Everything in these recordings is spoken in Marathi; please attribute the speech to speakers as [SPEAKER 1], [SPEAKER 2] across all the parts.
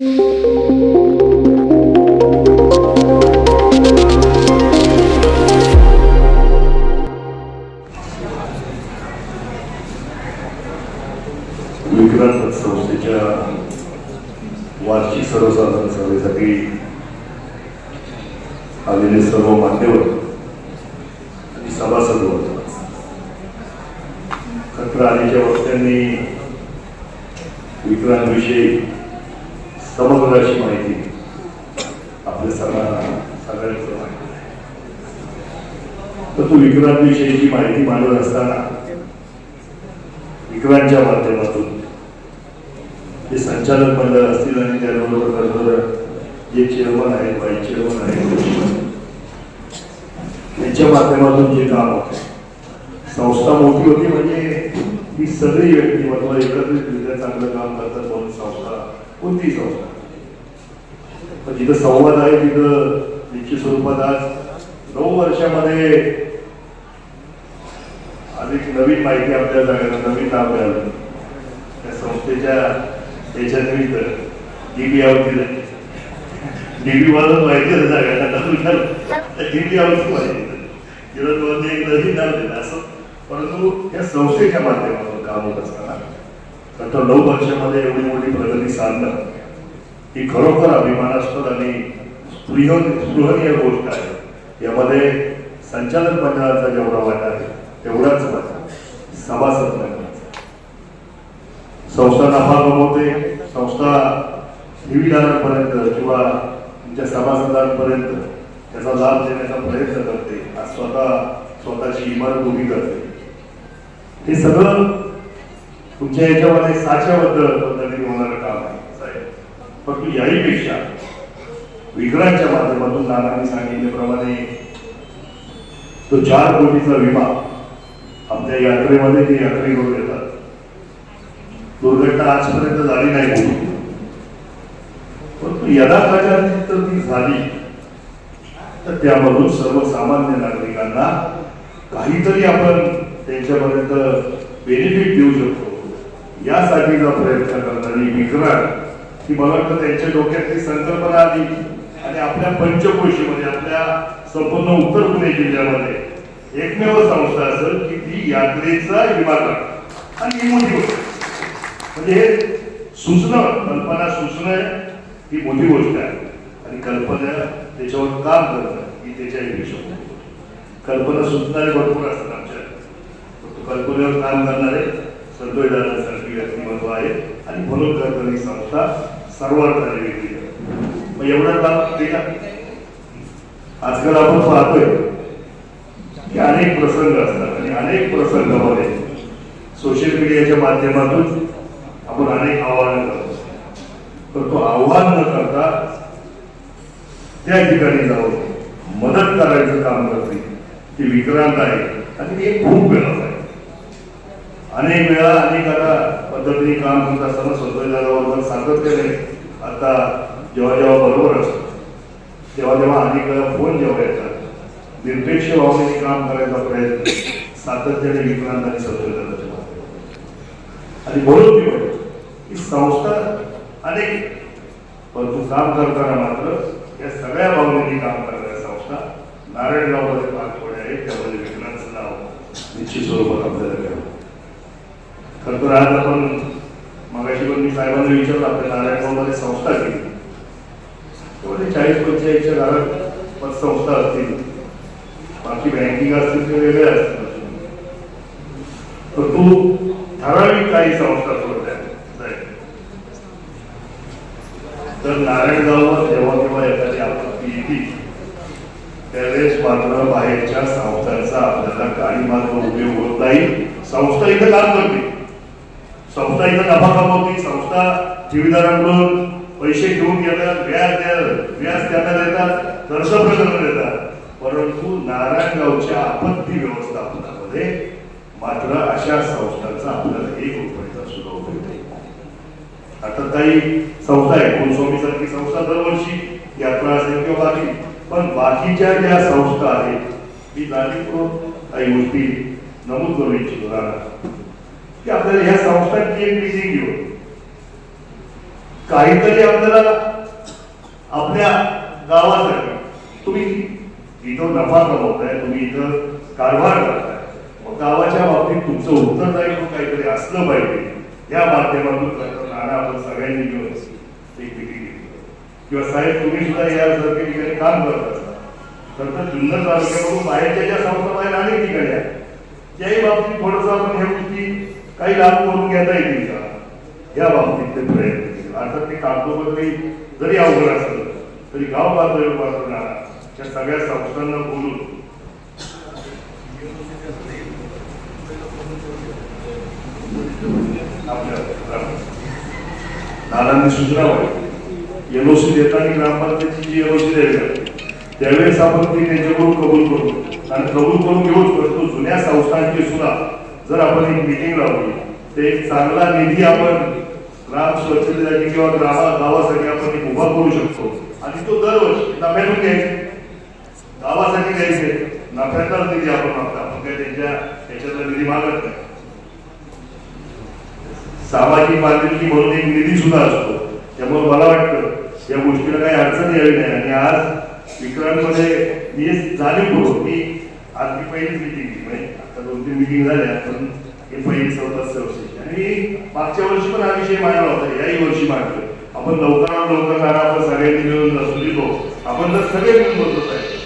[SPEAKER 1] विक्रांत समग्र अशी माहिती. आपल्या सगळ्यांना सगळ्यांचं माहिती. आहे. तर तो विक्रांतविषयीची माहिती मांडत असताना विक्रांतच्या माध्यमातून जे संचालक मंडळ असतील आणि त्याबरोबर खरं जे चेअरमन आहेत व्हाईस चेअरमन आहेत त्यांच्या माध्यमातून जे काम होते. संस्था मोठी होती म्हणजे ही सगळी व्यक्तिमत्व एकत्रितरित्या चांगलं काम करतात म्हणून संस्था कोणती संस्था. पण जिथं संवाद आहे तिथं निश्चित स्वरूपात आज नऊ वर्षामध्ये अधिक नवीन माहिती आपल्या जागेला नवीन नाव मिळालं. त्या संस्थेच्या याच्यानिमित्त डीबी आवती डीबी वाजून माहिती आहे जागा डीबी आवती माहिती किरण एक नवीन नाव दिलं असं. परंतु या संस्थेच्या माध्यमातून काम होत असताना नऊ वर्षामध्ये एवढी मोठी प्रगती साधणं ही खरोखर अभिमानास्पद आणि स्पृह स्पृहणीय गोष्ट आहे. यामध्ये संचालक मंडळाचा जेवढा वाटा आहे तेवढाच वाटा सभासद मंडळाचा संस्था नफा कमवते संस्था ठेवीदारांपर्यंत किंवा तुमच्या सभासदांपर्यंत त्याचा लाभ देण्याचा प्रयत्न करते आज स्वतः स्वतःची इमारत उभी करते. हे सगळं तुमच्या याच्यामध्ये साच्याबद्दल पद्धतीने होणार परंतु याहीपेक्षा विक्रांतच्या माध्यमातून नानांनी सांगितल्याप्रमाणे तो चार कोटीचा विमा आपल्या यात्रेमध्ये ते यात्रे करून येतात दुर्घटना आजपर्यंत झाली नाही म्हणून. परंतु यदाकदाचित तर ती झाली तर त्यामधून सर्वसामान्य नागरिकांना काहीतरी आपण त्यांच्यापर्यंत बेनिफिट देऊ शकतो. यासाठीचा प्रयत्न करणारी विक्रांत की मला वाटतं त्यांच्या डोक्यातली संकल्पना आली आणि आपल्या पंचकोशीमध्ये आपल्या संपूर्ण उत्तर पुणे जिल्ह्यामध्ये एकमेव संस्था असेल की ती यात्रेचा विमा करते आणि ही मोठी गोष्ट म्हणजे हे सुचणं कल्पना सुचणं ही मोठी गोष्ट आहे. आणि कल्पना त्याच्यावर काम करणं ही त्याच्या पेक्षा कल्पना सुचणारे भरपूर असतात आमच्या. कल्पनेवर काम करणारे संतोष दादासारखी व्यक्तिमत्व आहे आणि म्हणून करणारी संस्था सर्वात वेगळी मग एवढा लाभ दिला आजकाल आपण पाहतोय की अनेक प्रसंग असतात आणि अनेक प्रसंगामध्ये सोशल मीडियाच्या माध्यमातून आपण अनेक आव्हानं करतो. तर तो आव्हान न करता त्या ठिकाणी जाऊन मदत करायचं काम करते. ते विक्रांत आहे. आणि ते खूप वेळा आहे अनेक वेळा अनेक आता पद्धतीने काम करत असताना स्वतःबरोबर सातत्याने आता जेव्हा जेव्हा बरोबर असतो तेव्हा तेव्हा अनेक वेळा फोन जेव्हा येतात निरपेक्ष भावनेने काम करायचा प्रयत्न सातत्याने विक्रांत आणि संशोधनाच्या आणि म्हणून मी म्हणतो की संस्था अनेक परंतु काम करताना मात्र या सगळ्या भावनेने काम करणाऱ्या संस्था नारायणगावमध्ये फार थोड्या आहेत त्यामध्ये विक्रांतचं नाव निश्चित स्वरूपात आपल्याला खरं तर आज आपण मागाशी पण मी साहेबांना विचारलं आपल्या नारायणगावमध्ये संस्था केली तेवढे चाळीस पंचेचाळीसच्या घरात पतसंस्था असतील. बाकी बँकिंग असतील ते वेगळे असतील. तर तू ठराविक काही संस्था सोडल्या तर नारायणगाववर जेव्हा केव्हा एखादी आपत्ती येते त्यावेळेस मात्र बाहेरच्या संस्थांचा आपल्याला काही मात्र उपयोग होत नाही. संस्था इथं काम करते. संस्था इथं नफा कमवते संस्था ठेवीदारांकडून पैसे घेऊन घेतात व्याज द्या व्याज त्यांना देतात कर्ज प्रकरण देतात. परंतु नारायणगावच्या आपत्ती व्यवस्थापनामध्ये मात्र अशा संस्थांचा आपल्याला एक रुपयाचा सुद्धा उपयोग नाही. आता काही संस्था आहे कुलस्वामी सारखी संस्था दरवर्षी यात्रा असेल किंवा बाकी पण बाकीच्या ज्या संस्था आहेत मी जाणीवपूर्वक काही गोष्टी नमूद करू इच्छितो. राहणार की आपल्याला ह्या संस्थांची एक मिटिंग घेऊन काहीतरी आपल्याला आपल्या गावासाठी तुम्ही इथं नफा कमवताय तुम्ही इथं कारभार करताय. मग गावाच्या बाबतीत तुमचं उत्तरदायित्व काहीतरी असलं पाहिजे. या माध्यमातून करताना आपण सगळ्यांनी मिळून एक मिटिंग घेतली. किंवा साहेब तुम्ही सुद्धा यासारख्या ठिकाणी काम करत असता. तर तर जुन्नर तालुक्यामधून बाहेरच्या ज्या संस्था बाहेर अनेक ठिकाणी आहेत त्याही बाबतीत थोडंसं आपण हे गोष्टी काही लाभ करून घेता येतील का या बाबतीत ते प्रयत्न केले अर्थात ते कागदोपत्री जरी अवघड असलं तरी गाव पातळीवर मात्र नाना त्या सगळ्या संस्थांना बोलून आपल्या ग्रामात. नानांनी सूचना पाहिजे एनओसी देताना ग्रामपंचायतीची जी एनओसी द्यायची त्यावेळेस आपण ती त्यांच्याकडून कबूल करू आणि कबूल करून घेऊच करतो जुन्या संस्थांची सुद्धा जर आपण एक मिटिंग लावली तर एक चांगला निधी आपण ग्राम स्वच्छतेसाठी किंवा ग्रामा गावासाठी आपण एक उभा करू शकतो. आणि तो दरवर्षी नफ्यातून घ्यायचा. गावासाठी घ्यायचे. नफ्यातच निधी आपण मागतो. आपण काही त्यांच्या त्याच्यातला निधी मागत नाही. सामाजिक बांधिलकी म्हणून एक निधी सुद्धा असतो. त्यामुळे मला वाटतं या गोष्टीला काही अडचण यावी नाही. आणि आज विक्रांतमध्ये मी हे जाणीवपूर्वक मी आज मी पहिलीच मिटिंग म्हणजे दोन तीन मिटिंग झाल्या पण हे पहिली चौथा सदस्य आणि मागच्या वर्षी पण हा विषय मांडला होता. याही वर्षी मांडतोय. आपण लवकरात लवकर नाना आपण सगळ्यांनी मिळून नसून दिलो आपण जर सगळे मिळून बोलतो आहे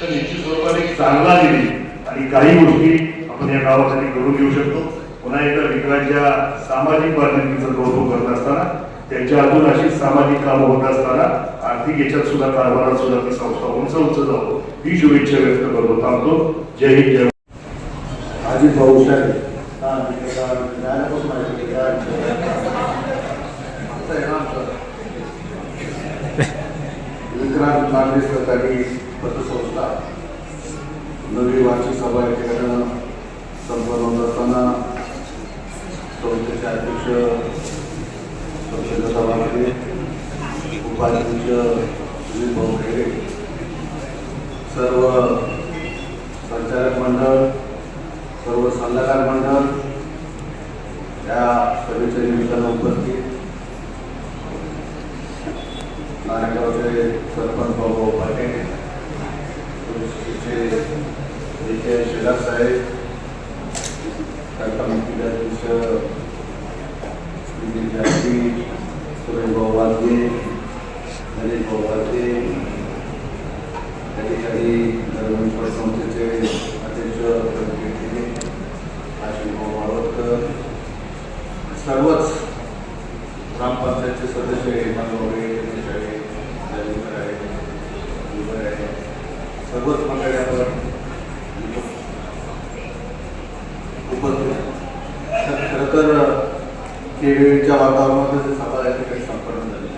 [SPEAKER 1] तर निश्चित स्वरूपात एक चांगला निधी आणि काही गोष्टी आपण या गावासाठी करून घेऊ शकतो. पुन्हा एकदा विक्रांतच्या सामाजिक बांधिलकीचं कौतुक करत असताना त्यांच्या अजून अशी सामाजिक काम होत असताना आर्थिक याच्यात सुद्धा कारभारात सुद्धा ती संस्था उंच उंच जाऊ ही शुभेच्छा व्यक्त करतो. थांबतो. जय हिंद जय
[SPEAKER 2] अजित भाऊ शाही विक्रांत नांदे सहकारी पतसंस्था. नवी वार्षिक सभा या ठिकाणी संपन्न होत असताना संस्थेचे अध्यक्ष संशयता वागले उपाध्यक्ष सुनील भाऊ खेडे सर्व संचालक मंडळ सर्व सल्लागार मंडळ या सभेच्या निमित्तानं उपस्थित. नारायणगावचे सरपंच बाबू पाटील पोलिसचे जे शेलार साहेब त्या कमिटीचे जाती सुरेश भाऊ वाद्ये नरेश भाऊ वाद्ये त्या ठिकाणी संस्थेचे अध्यक्ष सर्वच ग्रामपंचायतचे सदस्य हेमंत वगैरे गणेश आहे रवींद्र आहे विजय आहे. सर्वच मंडळी आपण उपस्थित तर खरं तर केळीच्या वातावरणात सभा या ठिकाणी संपन्न झाले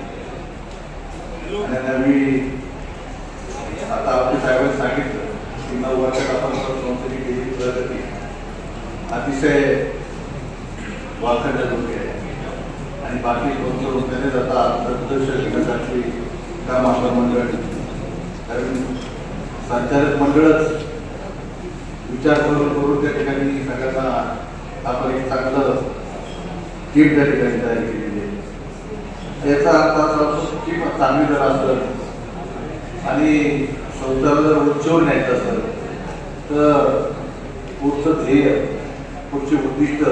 [SPEAKER 2] आणि नवी आता आपल्या साहेबांनी सांगितलं की नऊ वर्षात आपण संस्थेची केली प्रगती अतिशय वाखाणण्याजोगी आहे आणि बाकी कोणतं रुपयाने जाता प्रत्यक्ष घेण्यासाठी काम आपलं मंडळ कारण संचालक मंडळच विचार करून करून त्या ठिकाणी सगळ्यांना आपण एक चांगलं टीम त्या ठिकाणी तयार केलेली आहे. याचा अर्थ असा होतो की चांगली जर असेल आणि संस्थेला जर उच्चवर न्यायचं असेल तर पुढचं ध्येय पुढचे उद्दिष्ट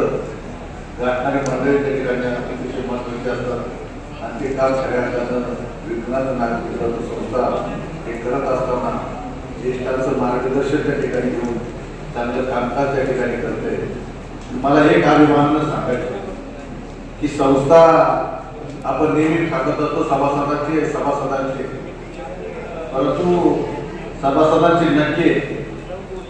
[SPEAKER 2] गाठणारे मंडळी त्या ठिकाणी अतिशय महत्त्वाचे असतात. आणि ते काम खऱ्या विज्ञान नागरिक संस्था हे करत असताना ज्येष्ठांचं मार्गदर्शन त्या ठिकाणी घेऊन चांगलं कामकाज त्या ठिकाणी करते मला एक अभिमानानं सांगायचं की संस्था आपण नेहमी सांगत असतो सभासदांची सभासदांचे सभासदांची परंतु सभासदांचे नक्की आहे.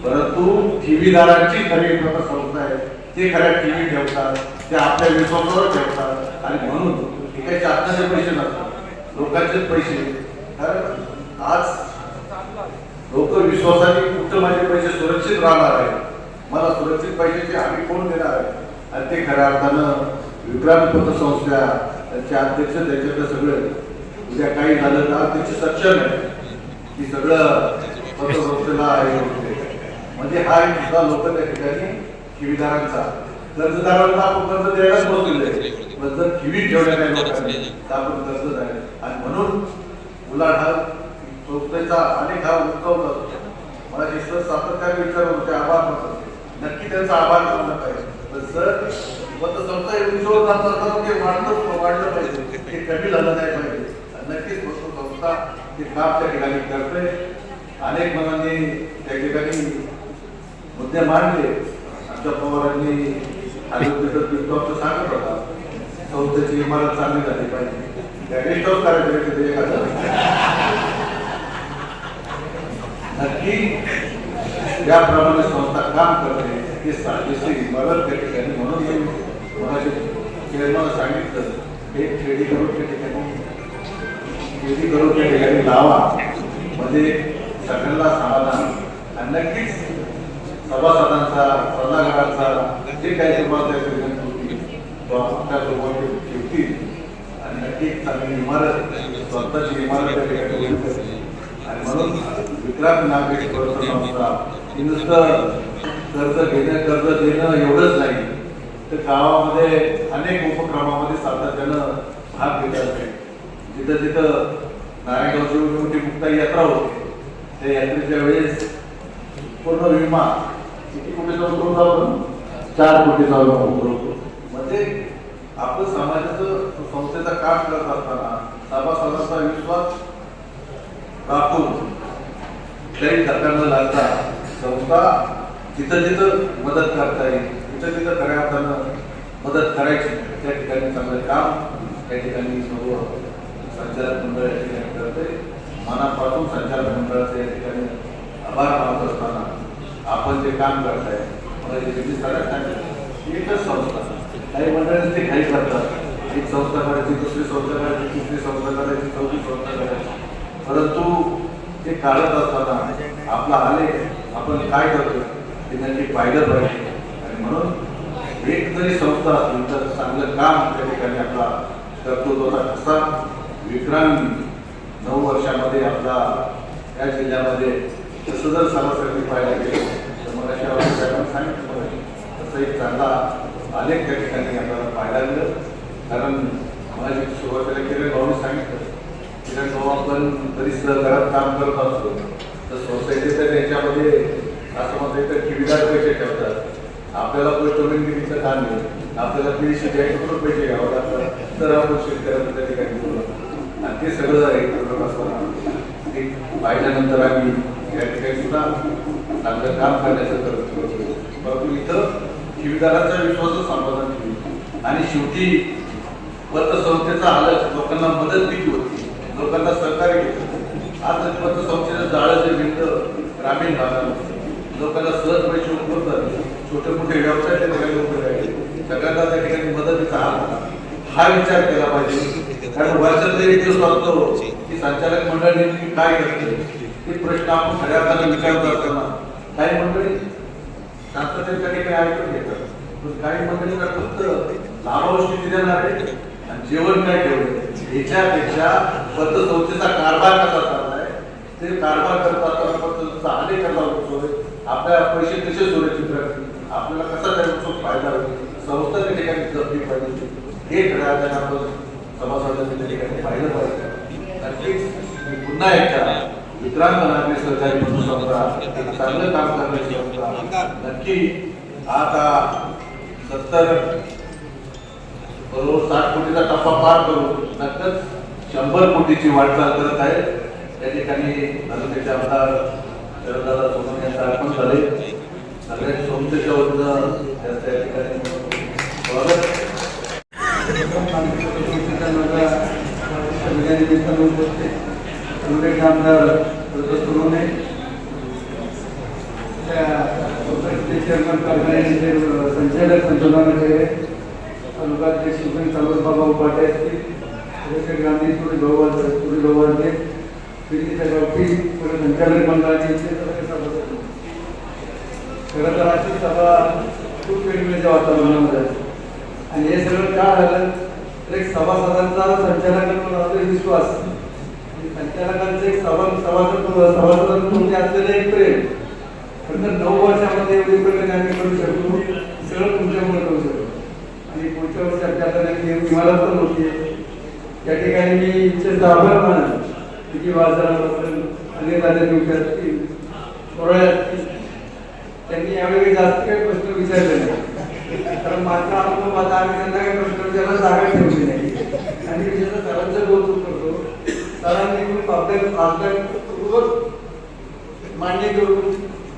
[SPEAKER 2] परंतु ठेवीदारांची खरी एक संस्था आहे. ते खऱ्या टीव्ही ठेवतात ते आपल्या विश्वासावर ठेवतात. आणि म्हणून हे काही पैसे नसतात. लोकांचेच पैसे. कारण आज लोक विश्वासाने कुठं माझे पैसे सुरक्षित राहणार आहे मला सुरक्षित पैशाचे आम्ही कोण देणार आहे? आणि ते खऱ्या अर्थानं विक्रांत पतसंस्था त्यांचे अध्यक्ष त्याच्यातलं सगळं. उद्या काही झालं तर अध्यक्ष सक्षम आहे. की सगळं पतसंस्थेला आहे म्हणजे हा एक सुद्धा लोक त्या ठिकाणी ठेवीदारांचा कर्जदारांना आपण कर्ज द्यायलाच बसलेले पण जर ठेवी ठेवल्या नाही तर आपण कर्ज आहे आणि म्हणून उलाढ हा संस्थेचा अनेक हा उत्सव असतो मला ईश्वर सातत्याने विचारत होते आभार मानत नक्की त्यांचा आभार मानला पाहिजे. जर सर पतसंस्था उंचीवर जात असताना ते वाढलं वाढलं पाहिजे. ते कमी झालं नाही पाहिजे. नक्कीच पतसंस्था ते काम त्या ठिकाणी करते. अनेक मनांनी त्या ठिकाणी मुद्दे मांडले. आमच्या पवारांनी आयुर्वेद सांगत होता. संस्थेची इमारत चांगली झाली पाहिजे. त्या गेस्ट हाऊस करायचे तिथे एखादं नक्की ज्याप्रमाणे संस्था काम करते. ते साजेशी इमारत त्या ठिकाणी म्हणून मी मगाशी चेअरमॅन सांगितलं. हे खेडी करून त्या ठिकाणी खेडी करून त्या ठिकाणी लावा. म्हणजे सगळ्यांना समाधान. आणि नक्कीच सभासदांचा सल्लागारांचा जे काही निर्माण त्या होती ठेवतील आणि नक्की एक चांगली इमारत स्वतःची इमारत आणि म्हणून विक्रांत नागरिक संस्था ही नुसतं कर्ज घेणं कर्ज देणं एवढंच नाही. तर गावामध्ये अनेक उपक्रमामध्ये सातत्यानं भाग घेत असते जिथं जिथं नारायणगावची एवढी मोठी मुक्ता यात्रा होते. त्या यात्रेच्या वेळेस पूर्ण विमा कोटीचा कोटी जाऊन आपण? चार कोटीचा जाऊन उतरवतो म्हणजे आपण समाजाचं संस्थेचा काम करत असताना सभासदांचा विश्वास राखून कुठल्याही सरकारनं लागता संस्था जिथं जिथं मदत करता येईल तिथं तिथं खऱ्या अर्थानं मदत करायची त्या ठिकाणी चांगलं काम त्या ठिकाणी सर्व संचालक मंडळ या ठिकाणी करते मनापासून संचालक मंडळाचे या ठिकाणी आभार आपण जे काम करताय. मला एकच संस्था. काही मंडळी ते काही करतात. एक संस्था करायची दुसरी संस्था करायची तिसरी संस्था करायची चौथी संस्था करायची. परंतु ते काढत असताना आपला आलेख आपण काय करतो ते नक्की पाहिलं पाहिजे. आणि म्हणून एक जरी संस्था असली तर चांगलं काम त्या ठिकाणी आपला कर्तृत्वाचा कसा विक्रांत नऊ वर्षामध्ये आपला या जिल्ह्यामध्ये तसं जर सरासरी पाहायला गेलं. तर साहेबांनी सांगितलं पाहिजे तसं एक चांगला आलेख त्या ठिकाणी आपल्याला पाहायला मिळेल कारण मला सुरुवातीला किरण भाऊने सांगितलं किरण भाऊ आपण बरीच घरात काम करत असतो तर सोसायटी तर त्याच्यामध्ये असं म्हणता येतं ठेवीदार पैसे ठेवतात आपल्याला पोस्ट बँकेचं काम आहे आपल्याला पीडीसी करून पैसे घ्यावं लागतात तर आपण शेतकऱ्यांना त्या ठिकाणी बोलतो आणि ते सगळं एक करत असताना ते पाहिल्यानंतर आम्ही या ठिकाणी सुद्धा चांगलं काम करण्याचं करत परंतु इथं ठेवीदारांचा विश्वास समाधान केली आणि शेवटी पतसंस्थेचा आलं लोकांना मदत दिली होती. लोकांना सहकार्य केलं आज पतसंस्थेचं जाळं जे मिळतं ग्रामीण भागात लोकांना सहज पैसे उपलब्ध झाले. छोटे मोठे व्यवसाय त्या ठिकाणी उभे राहिले. सगळ्यांना त्या ठिकाणी मदतीचा हात हा विचार केला पाहिजे. कारण वर्षात एक दिवस असतो की संचालक मंडळ नेमकी काय करते ते प्रश्न आपण खऱ्या अर्थाने विचारत असताना काही मंडळी शांततेच्या ठिकाणी ऐकून घेतात. पण काही मंडळींना फक्त लाभांश किती देणार आहे आणि जेवण काय ठेवलं याच्यापेक्षा पतसंस्थेचा कारभार कसा चाललाय? ते कारभार करत असताना पतसंस्थेचा अनेक कसा होतोय आपल्या पैसे कसे सुरक्षित राहतील आपल्याला कसा त्याचा फायदा होईल संस्था त्या ठिकाणी जपली पाहिजे हे खऱ्या आपण सभासदांच्या त्या ठिकाणी पाहिलं पाहिजे. नक्कीच पुन्हा एकदा विक्रांत नागरी सहकारी संस्था एक चांगलं काम करण्याची संस्था नक्की आता सत्तर करोड साठ कोटीचा टप्पा पार करून नक्कीच शंभर कोटीची वाटचाल करत आहे त्या ठिकाणी तालुक्याचे आमदार शरददादा सोमन यांचा अर्पण झाले सगळ्या सोमतेच्या वतीनं त्या ठिकाणी स्वागत.
[SPEAKER 3] आमदार सोनवणे चेअरमन कारखान्याचे संचालक संशोधनाचे तालुक्याचे सुप्रीम तालुका बाबा उपाटे असतील त्याचे गांधी तुरी गव्हाळ तुरी गव्हाळचे दिल्लीच्या गावठी सगळे संचालक मंडळाचे इथले सगळे सभासद खरं तर अशी सभा खूप वेगवेगळ्या वातावरणामध्ये आहे. आणि हे सगळं का झालं? तर एक सभासदांचा संचालक विश्वास. म्हणजे संचालकांचं एक सभा सभासद सभासदांमध्ये असलेलं एक प्रेम. खरं नऊ वर्षामध्ये एवढी प्रगती आम्ही करू शकतो सगळं तुमच्यामुळे करू शकतो. आणि पुढच्या वर्षी चर्चा करण्याची पण होती त्या ठिकाणी मी इच्छित आभार मानल किती बाजाराबद्दल अनेक आले असतील थोड्या असतील त्यांनी यावेळी जास्त काही प्रश्न विचारले नाही. कारण माझा अनुभव आता आम्ही त्यांना काही प्रश्न विचारायला जागा ठेवली नाही. आणि विशेषतः सरांचं कौतुक करतो सरांनी खूप आपल्या मान्य करून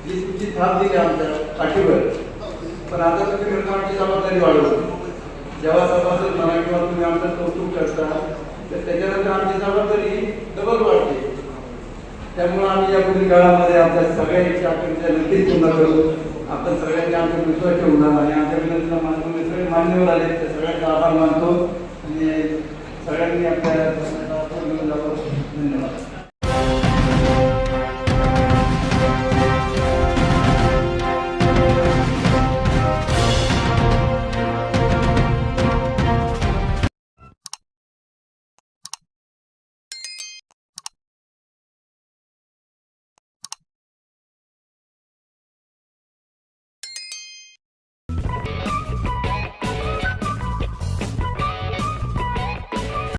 [SPEAKER 3] जी तुमची थाप दिली आमच्या पाठीवर. पण आता तुम्ही आमची जबाबदारी वाढवली जेव्हा सभासद म्हणा किंवा तुम्ही आमचं कौतुक करता तर त्याच्यानंतर आमची जबाबदारी डबल वाढते. त्यामुळे आम्ही या पुढील काळामध्ये आमच्या सगळ्यांची अपेक्षा नक्कीच पूर्ण करू. आपण सगळ्यांनी आमच्या विश्वास ठेवणार आणि आमच्या विनंतीला मानतो सगळे मान्यवर आले त्या सगळ्यांचा आभार मानतो. आणि सगळ्यांनी आपल्या